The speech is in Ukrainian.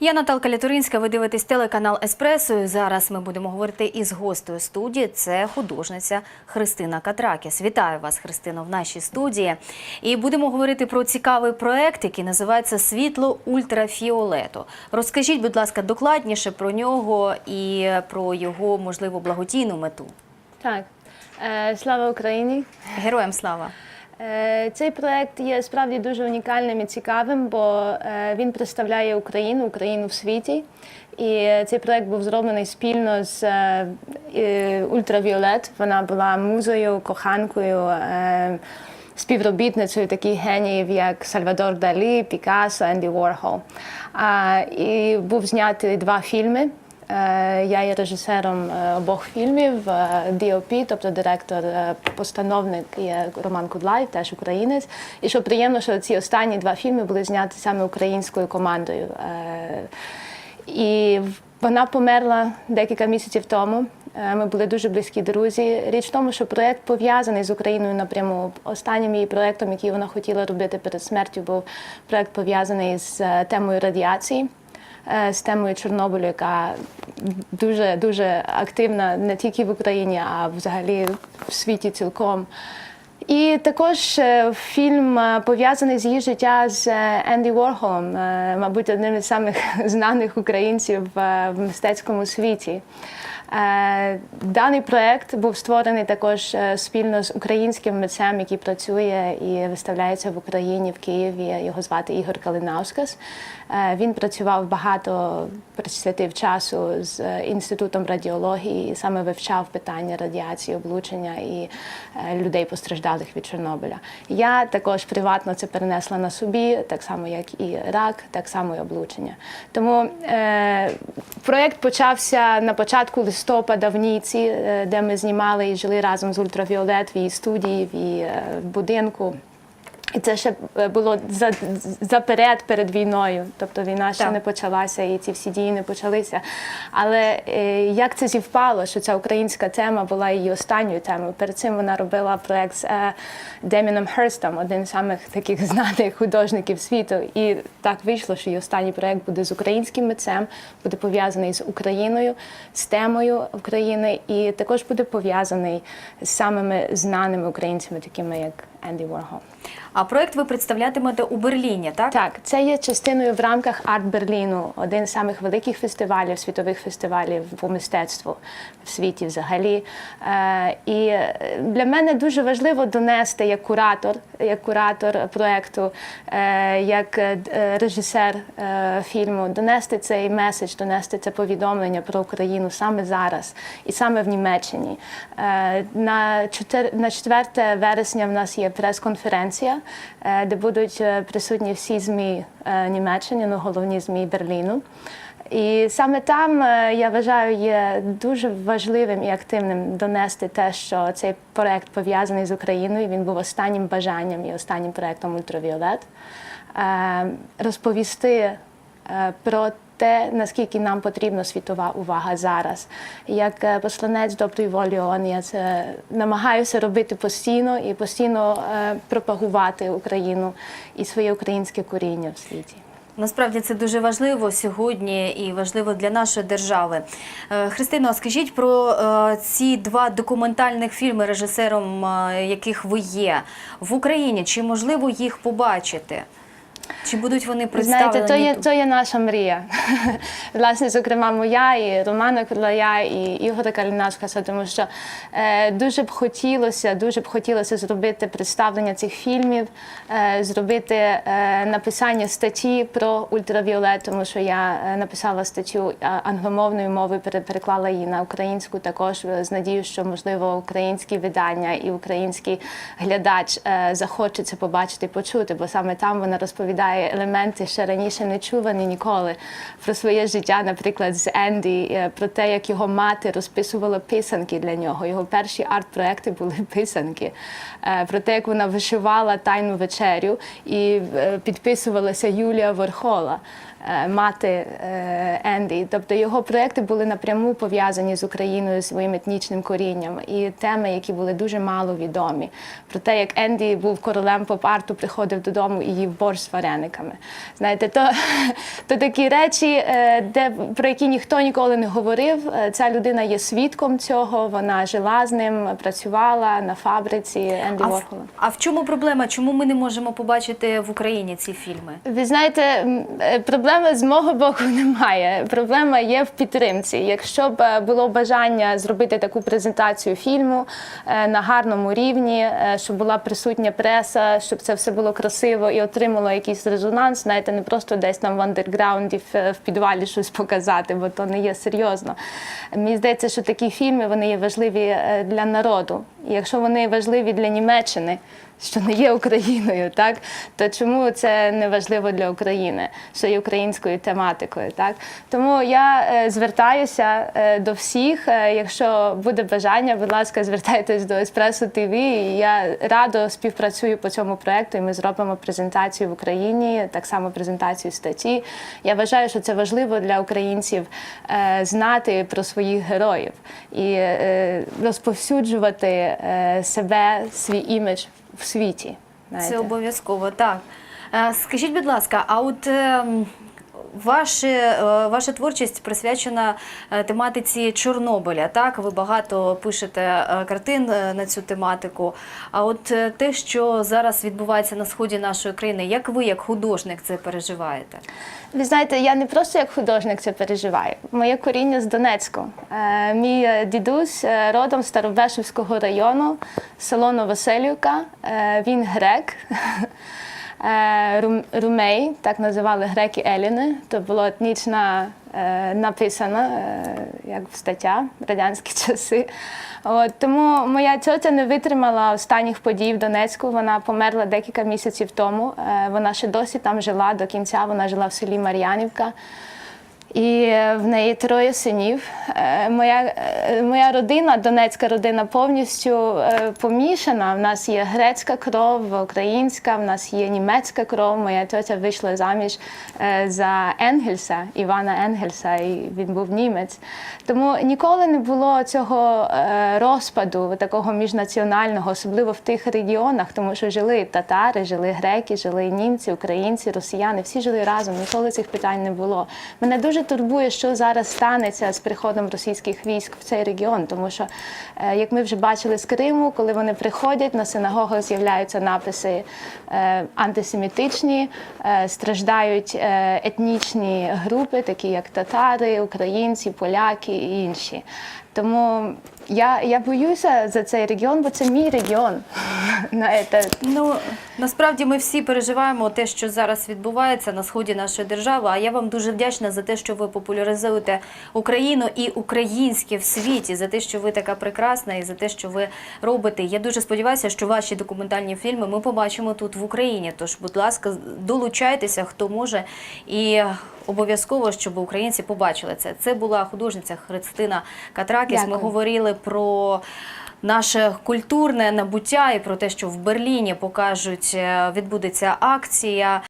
Я Наталка Лятуринська. Ви дивитесь телеканал Еспресо. І Зараз ми будемо говорити із гостею студії. Це художниця Христина Катракіс. Вітаю вас, Христино, в нашій студії. І будемо говорити про цікавий проект, який називається Світло ультрафіолету. Розкажіть, будь ласка, докладніше про нього і про його можливо благодійну мету. Так, Е, слава Україні. Героям слава! Е, Цей проект є справді дуже унікальним і цікавим, бо е, він представляє Україну, Україну в світі. І цей проект був зроблений спільно з е, Ультравіолет. Вона була музою, коханкою. Співробітницею таких геніїв, як Сальвадор Далі, Пікассо, Енді Ворхол. І був знятий два фільми. Е, Я є режисером е, обох фільмів DOP, тобто е, постановник є Роман Кудлай, теж українець. І що приємно, що ці останні два фільми були зняті саме українською командою. І вона померла декілька місяців тому. Ми були дуже близькі друзі. Річ в тому, що проєкт пов'язаний з Україною напряму. Останнім її проєктом, який вона хотіла робити перед смертю, був проєкт пов'язаний з темою радіації з темою Чорнобилю, яка дуже дуже активна не тільки в Україні, а взагалі в світі цілком. І також е, фільм е, пов'язаний з її життя з е, Енді Ворхолом, е, мабуть, одним із самих знаних українців е, в мистецькому світі. Е, Даний проект був створений також е, спільно з українським митцем, який працює і виставляється в Україні в Києві. Його звати Ігор Калинаускас. Е, Він працював багато, присвятив часу з інститутом радіології, і саме вивчав питання радіації, облучення і людей постраждалих від Чорнобиля. Я також приватно це перенесла на собі, так само як і рак, так само і облучення. Тому е, проєкт почався на початку листопада в Ніці, е, де ми знімали і жили разом з Ультравіолет в її студії, в її е, будинку. І це ще е, було за, заперед перед війною. Тобто війна ще Так. не почалася, і ці всі дії не почалися. Але е, як це зівпало, що ця українська тема була її останньою темою? Перед цим вона робила проект з е, Деміном Херстом, один з самих таких знаних художників світу. І так вийшло, що її останній проект буде з українським митцем, буде пов'язаний з Україною, з темою України, і також буде пов'язаний з самими знаними українцями, такими як Енді Воргол. А проект ви представлятимете у Берліні, так? Так, це є частиною в рамках Арт Берліну, один з самих великих фестивалів, світових фестивалів по мистецтву в світі взагалі. Е, і для мене дуже важливо донести як куратор, як куратор проекту, е, як е, режисер фільму, донести цей меседж, донести це повідомлення про Україну саме зараз і саме в Німеччині. На 4, на 4 вересня в нас є прес-конференція, е, де будуть е, присутні всі ЗМІ е, Німеччини, ну головні ЗМІ Берліну. І саме там я вважаю є дуже важливим і активним донести те, що цей проект пов'язаний з Україною. Він був останнім бажанням і останнім проектом Ультравіолет. Розповісти про те, наскільки нам потрібна світова увага зараз. Як е, посланець доброї волі ООН, я це намагаюся робити постійно і постійно е, пропагувати Україну і своє українське коріння в світі. Насправді це дуже важливо сьогодні і важливо для нашої держави. Е, Христино, скажіть про ці два документальних фільми, режисером яких ви є в Україні. Чи можливо їх побачити? Чи будуть вони представлені? Знаєте, то є, то є наша мрія. Власне, зокрема, моя і Романа Кудлая, і Ігоря Калінаскаса, тому що е, дуже б хотілося, дуже б хотілося зробити представлення цих фільмів, е, зробити е, написання статті про ультравіолет, тому що я е, написала статтю англомовною мовою, переклала її на українську, також е, з надією, що можливо українські видання і український глядач е, захоче це побачити почути, бо саме там вона розповідає елементи ще раніше не чувані ніколи про своє життя, наприклад, з Енді, е, про те, як його мати розписувала писанки для нього. Його перші арт-проекти були писанки, Е, про те, як вона вишивала тайну вечерю і е, підписувалася Юлія Верхола. Е, мати е, Енді. Тобто його проекти були напряму пов'язані з Україною, своїм етнічним корінням, і теми, які були дуже мало відомі. Про те, як Енді був королем поп-арту, приходив додому і їв борщ з варениками. Знаєте, то, то такі речі, е, де про які ніхто ніколи не говорив. Ця людина є свідком цього. Вона жила з ним, працювала на фабриці Енді А в, Ворхола. а в чому проблема? Чому ми не можемо побачити в Україні ці фільми? Ви знаєте, е, проблеми з мого боку немає. Проблема є в підтримці. Якщо б е, було бажання зробити таку презентацію фільму е, на гарному рівні, е, щоб була присутня преса, щоб це все було красиво і отримало якийсь резонанс, знаєте, не просто десь там в андерграунді в, підвалі щось показати, бо то не є серйозно. Мені здається, що такі фільми вони є важливі для народу. І якщо вони важливі для Німеччини, що не є Україною, так то чому це не важливо для України, що є українською тематикою? Так тому я е, звертаюся е, до всіх. Е, якщо буде бажання, будь ласка, звертайтесь до Еспресо ТВ. Я радо співпрацюю по цьому проекту. І ми зробимо презентацію в Україні, так само презентацію статті. Я вважаю, що це важливо для українців знати про своїх героїв і розповсюджувати себе, свій імідж в світі. Це обов'язково, так. Е, Скажіть, будь ласка, а от е, ваші, е, ваша творчість присвячена е, тематиці Чорнобиля, так? Ви багато пишете е, картин на цю тематику. А от те, що зараз відбувається на сході нашої країни, як ви, як художник, це переживаєте? Ви знаєте, я не просто як художник це переживаю. Моє коріння з Донецьку. Мій дідусь родом з Старобешівського району, село Новоселівка. Він грек. Е, Рум- Румей, так називали греки Еліни. То була етнічна е, написана, як як стаття в радянські часи. От, тому моя тьотя не витримала останніх подій в Донецьку. Вона померла декілька місяців тому. Е, Вона ще досі там жила до кінця. Вона жила в селі Мар'янівка. І в неї троє синів. Е, Моя, е, моя родина, донецька родина, повністю е, помішана. В нас є грецька кров, українська, в нас є німецька кров. Моя тьотя вийшла заміж за Енгельса, Івана Енгельса, і він був німець. Тому ніколи не було цього розпаду, такого міжнаціонального, особливо в тих регіонах, тому що жили татари, жили греки, жили німці, українці, росіяни. Всі жили разом. Ніколи цих питань не було. Мене дуже турбує, що зараз станеться з приходом російських військ в цей регіон, тому що, е, як ми вже бачили з Криму, коли вони приходять на синагогах, з'являються написи е, антисемітичні, е, страждають етнічні групи, такі як татари, українці, поляки і інші. Тому я, я боюся за цей регіон, бо це мій регіон. Знаєте, Ну насправді ми всі переживаємо те, що зараз відбувається на сході нашої держави. А я вам дуже вдячна за те, що ви популяризуєте Україну і українське в світі, за те, що ви така прекрасна, і за те, що ви робите. Я дуже сподіваюся, що ваші документальні фільми ми побачимо тут в Україні. Тож, будь ласка, долучайтеся, хто може, і обов'язково, щоб українці побачили це. Це була художниця Христина Катракіс. Ми говорили про. Наше культурне набуття і про те, що в Берліні покажуть, е, відбудеться акція.